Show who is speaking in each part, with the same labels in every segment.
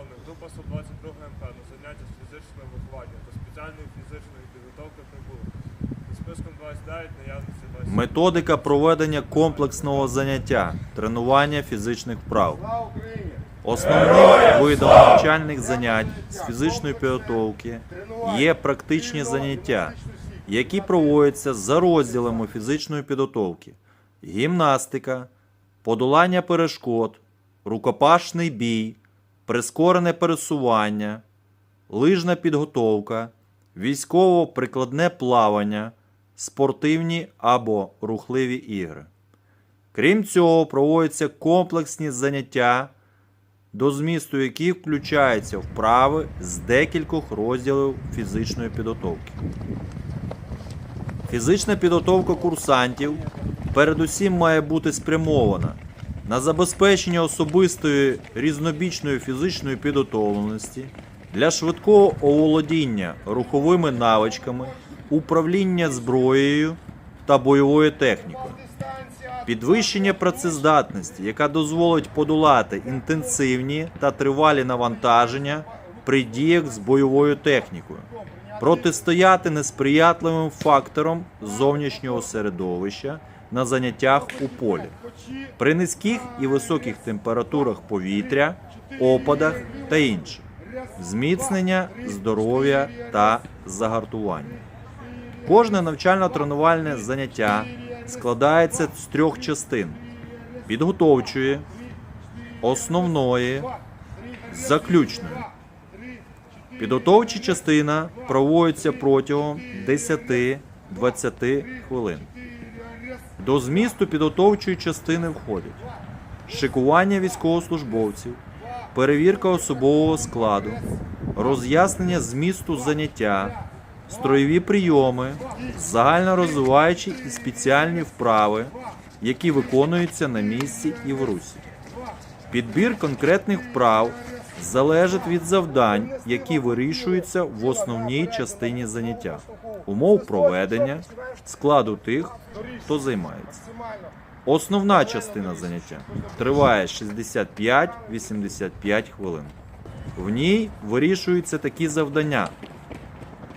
Speaker 1: заборонених група 122 МП на заняття з фізичного виховання та спеціальної фізичної підготовки прибулих за
Speaker 2: Методика проведення комплексного заняття, тренування фізичних вправ. Основним видом навчальних занять з фізичної підготовки є практичні заняття, які проводяться за розділами фізичної підготовки, гімнастика, подолання перешкод, рукопашний бій, прискорене пересування, лижна підготовка, військово-прикладне плавання, спортивні або рухливі ігри. Крім цього, проводяться комплексні заняття, до змісту яких включаються вправи з декількох розділів фізичної підготовки. Фізична підготовка курсантів передусім має бути спрямована на забезпечення особистої різнобічної фізичної підготовленості для швидкого оволодіння руховими навичками, управління зброєю та бойовою технікою. Підвищення працездатності, яка дозволить подолати інтенсивні та тривалі навантаження при діях з бойовою технікою, протистояти несприятливим факторам зовнішнього середовища на заняттях у полі, при низьких і високих температурах повітря, опадах та інших, зміцнення здоров'я та загартування. Кожне навчально-тренувальне заняття складається з трьох частин: підготовчої, основної, заключної. Підготовча частина проводиться протягом 10-20 хвилин. До змісту підготовчої частини входять шикування військовослужбовців, перевірка особового складу, роз'яснення змісту заняття, строєві прийоми, загальнорозвиваючі і спеціальні вправи, які виконуються на місці і в русі. Підбір конкретних вправ залежить від завдань, які вирішуються в основній частині заняття, умов проведення, складу тих, хто займається. Основна частина заняття триває 65-85 хвилин. В ній вирішуються такі завдання: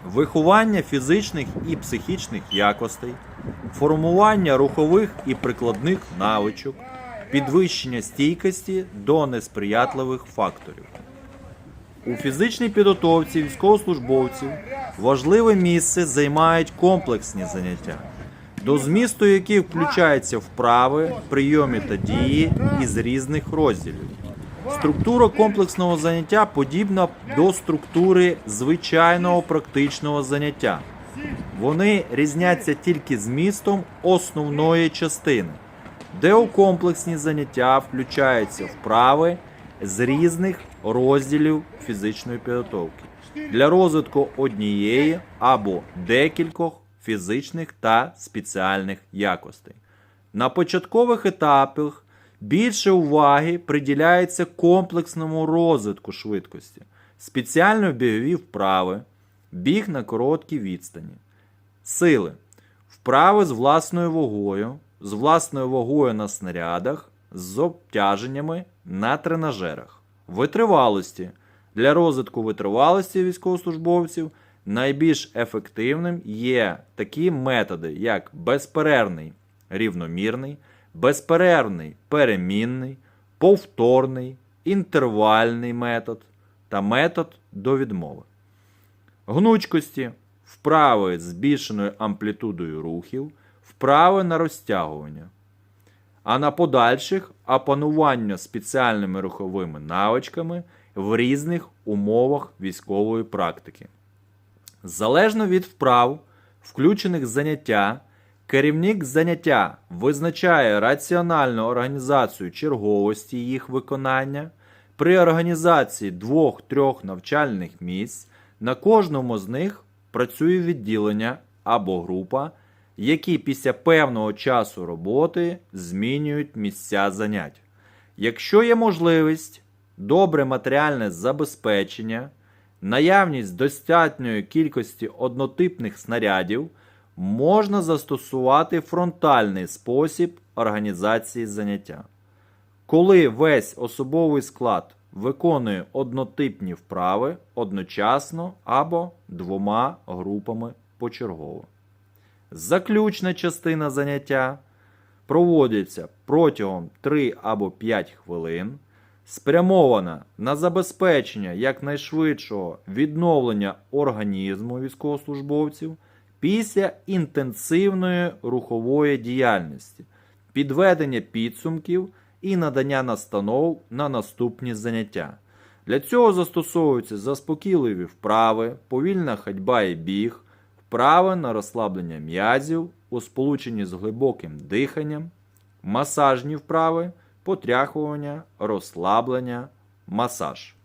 Speaker 2: виховання фізичних і психічних якостей, формування рухових і прикладних навичок, підвищення стійкості до несприятливих факторів. У фізичній підготовці військовослужбовців важливе місце займають комплексні заняття, до змісту яких включаються вправи, прийоми та дії із різних розділів. Структура комплексного заняття подібна до структури звичайного практичного заняття. Вони різняться тільки змістом основної частини, де у комплексні заняття включаються вправи з різних розділів фізичної підготовки. Для розвитку однієї або декількох фізичних та спеціальних якостей. На початкових етапах більше уваги приділяється комплексному розвитку швидкості, спеціально бігові вправи, біг на короткій відстані, сили, вправи з власною вагою, з власною вагою на снарядах, з обтяженнями на тренажерах, витривалості. Для розвитку витривалості військовослужбовців найбільш ефективним є такі методи, як безперервний рівномірний, безперервний перемінний, повторний, інтервальний метод та метод до відмови. Гнучкості вправи з збільшеною амплітудою рухів, вправи на розтягування. А на подальших опанування спеціальними руховими навичками в різних умовах військової практики. Залежно від вправ, включених заняття, керівник заняття визначає раціональну організацію черговості їх виконання. При організації двох-трьох навчальних місць на кожному з них працює відділення або група, які після певного часу роботи змінюють місця занять. Якщо є можливість, добре матеріальне забезпечення, наявність достатньої кількості однотипних снарядів, можна застосувати фронтальний спосіб організації заняття. Коли весь особовий склад виконує однотипні вправи одночасно або двома групами почергово. Заключна частина заняття проводиться протягом 3 або 5 хвилин, спрямована на забезпечення якнайшвидшого відновлення організму військовослужбовців після інтенсивної рухової діяльності, підведення підсумків і надання настанов на наступні заняття. Для цього застосовуються заспокійливі вправи, повільна ходьба і біг, вправи на розслаблення м'язів у сполученні з глибоким диханням, масажні вправи, потряхування, розслаблення, масаж.